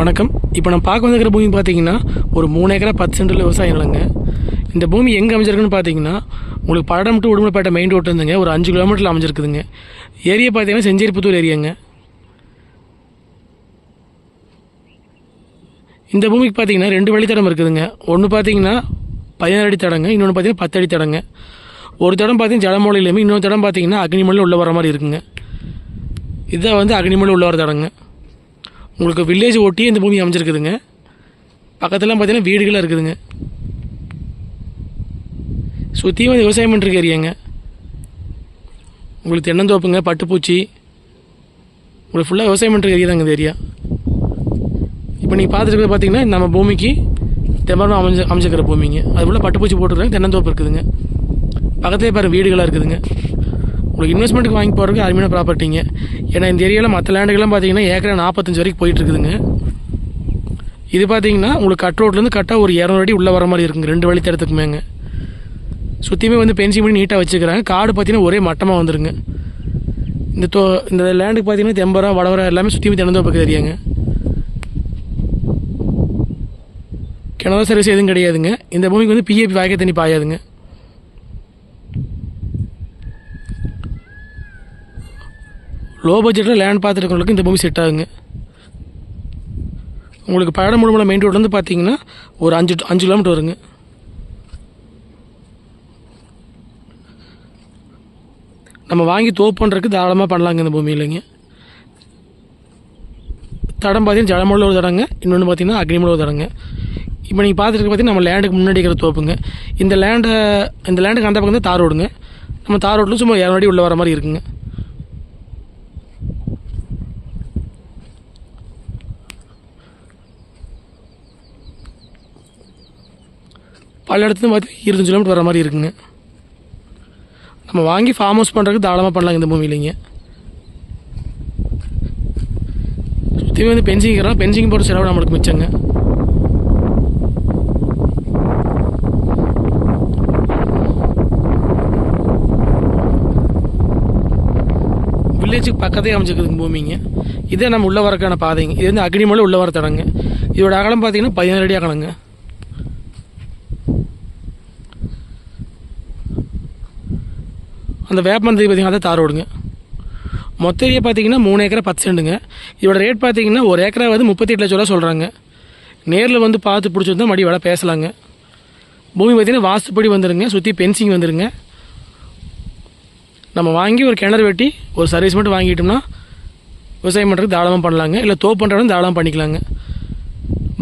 வணக்கம். இப்போ நம்ம பார்க்க வந்திருக்கிற பூமி பார்த்தீங்கன்னா ஒரு மூணு ஏக்கரா பத்து சென்டில் விவசாயம் இல்லைங்க. இந்த பூமி எங்கே அமைஞ்சிருக்குன்னு பார்த்தீங்கன்னா உங்களுக்கு படம் டு உடுமலைப்பேட்டை மெயின் ரோட் இருந்துங்க. ஒரு அஞ்சு கிலோமீட்டரில் அமைஞ்சிருக்குதுங்க. ஏரியா பார்த்தீங்கன்னா செஞ்சேரிப்புத்தூர் ஏரியாங்க. இந்த பூமிக்கு பார்த்தீங்கன்னா ரெண்டு வழித்தடம் இருக்குதுங்க. ஒன்று பார்த்தீங்கன்னா பதினாறு அடி தடங்க இன்னொன்று பார்த்தீங்கன்னா பத்து அடி தடங்க. ஒரு தடம் பார்த்தீங்கன்னா ஜலமூலையிலுமே இன்னொரு தடம் பார்த்தீங்கன்னா அக்னிமலையில் உள்ள வர மாதிரி இருக்குங்க. இதுதான் வந்து அக்னிமலை உள்ள வர தடங்க. உங்களுக்கு வில்லேஜ் ஒட்டி இந்த பூமி அமைஞ்சிருக்குதுங்க. பக்கத்துலாம் பார்த்தீங்கன்னா வீடுகளாக இருக்குதுங்க. சுற்றியும் வந்து விவசாயம் பண்ணிருக்க ஏரியாங்க. உங்களுக்கு தென்னந்தோப்புங்க பட்டுப்பூச்சி. உங்களுக்கு ஃபுல்லாக விவசாயம் பண்ணுற ஏரியா தாங்க இந்த ஏரியா. இப்போ நீங்கள் பார்த்துருக்கிறது பார்த்தீங்கன்னா நம்ம பூமிக்கு தெம்பரம் அமைஞ்ச அமைஞ்சிருக்கிற பூமிங்க. அது போல் பட்டுப்பூச்சி போட்டுருக்காங்க தென்னந்தோப்பு இருக்குதுங்க. பக்கத்துலேயே பாருங்கள் வீடுகளாக இருக்குதுங்க. உங்களுக்கு இன்வெஸ்ட்மெண்ட்டுக்கு வாங்கி போகிறதுக்கு அருமையான ப்ராப்பர்ட்டிங்க ஏன்னா இந்த ஏரியாவில் மற்ற லேண்டுகள்லாம் பார்த்தீங்கன்னா ஏக்கரா நாற்பத்தஞ்சு வரைக்கும் போயிட்டு இருக்குதுங்க இது பார்த்தீங்கன்னா உங்களுக்கு கட் ரோட்லேருந்து கட்டாக ஒரு இரநூறு அடி உள்ளே வர மாதிரி இருக்குங்க. ரெண்டு வழி தரத்துக்குமேங்க சுற்றியுமே வந்து பென்சில் பண்ணி நீட்டாக வச்சுக்கிறாங்க. காடு பார்த்தீங்கன்னா ஒரே மட்டமாக வந்துருங்க. இந்த தோ இந்த லேண்டுக்கு பார்த்தீங்கன்னா தெம்பரம் வடவரம் எல்லாமே சுற்றியுமே தினந்தோப்பு தெரியாங்க கிணறு சர்வீஸ் எதுவும் கிடையாதுங்க. இந்த பூமிக்கு வந்து பிஏபி வாய்க்க தண்ணி பாயாதுங்க. லோ பட்ஜெட்டில் லேண்ட் பார்த்துருக்கவங்களுக்கு இந்த பூமி செட் ஆகுங்க. உங்களுக்கு பழம் மூலமாக மெயின் ரோட்லேருந்து பார்த்தீங்கன்னா ஒரு அஞ்சு அஞ்சு கிலோமீட்டர் வருங்க. நம்ம வாங்கி தோப்பு பண்ணுறதுக்கு தாராளமாக பண்ணலாங்க இந்த பூமி இல்லைங்க. தடம் பார்த்தீங்கன்னா ஜலமூல ஒரு தடங்க இன்னொன்று பார்த்தீங்கன்னா அக்னிமூல ஒரு தடங்க. இப்போ நீங்கள் பார்த்துட்டு பார்த்தீங்கன்னா நம்ம லேண்டுக்கு முன்னாடி இருக்கிற தோப்புங்க. இந்த லேண்டை இந்த லேண்டுக்கு அந்த பக்கம் தான் தார் ரோடுங்க. நம்ம தார் ரோட்டில் சும்மா இரநூறு உள்ளே வர மாதிரி இருக்குங்க. பல இடத்துல பார்த்து இருபத்தஞ்சு கிலோமீட்டர் வர மாதிரி இருக்குங்க. நம்ம வாங்கி ஃபார்ம் ஹவுஸ் பண்ணுறதுக்கு தாராளமாக பண்ணலாங்க இந்த பூமியிலிங்க சுற்றியுமே வந்து பென்சிங்கிறோம் பென்சிங் போகிற செலவு நம்மளுக்கு மிச்சங்க. வில்லேஜுக்கு பக்கத்தே அமைச்சிருக்குதுங்க பூமிங்க. இதே நம்ம உள்ளே வரக்கான பாதைங்க. இது வந்து அக்னிமலை உள்ளே வர தடங்க. இதோட அகலம் பார்த்தீங்கன்னா பதினாறு அடி அகலங்க. அந்த வேப்பமந்தி பார்த்திங்கன்னா அதை தார் ரோடுங்க. மொத்த ஏரியா பார்த்தீங்கன்னா மூணு ஏக்கரா பத்து செண்டுங்க இதோட ரேட் பார்த்தீங்கன்னா ஒரு ஏக்கரா வந்து முப்பத்தி எட்டு லட்ச ரூபா சொல்கிறாங்க நேரில் வந்து பார்த்து பிடிச்சிருந்தா மடி வேலை பேசலாங்க. பூமி பார்த்தீங்கன்னா வாஸ்துப்படி வந்துருங்க. சுற்றி பென்சிங் வந்துருங்க. நம்ம வாங்கி ஒரு கிணறு வெட்டி ஒரு சர்வீஸ் மட்டும் வாங்கிட்டோம்னா விவசாயம் பண்ணுறதுக்கு தாராளமாக பண்ணலாங்க. இல்லை தோப்பு பண்ணுறதும் தாராளமாக பண்ணிக்கலாங்க.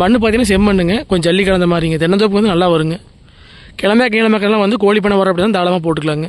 மண் பார்த்தீங்கன்னா செம்மண்ணுங்க. கொஞ்சம் ஜல்லி கலந்த மாதிரிங்க. தென்னந்தோப்பு வந்து நல்லா வருங்க. கிழமை கிழமைக்கெல்லாம் வந்து கோழி பண்ண வர அப்படி தான் தாராளமாக போட்டுக்கலாங்க.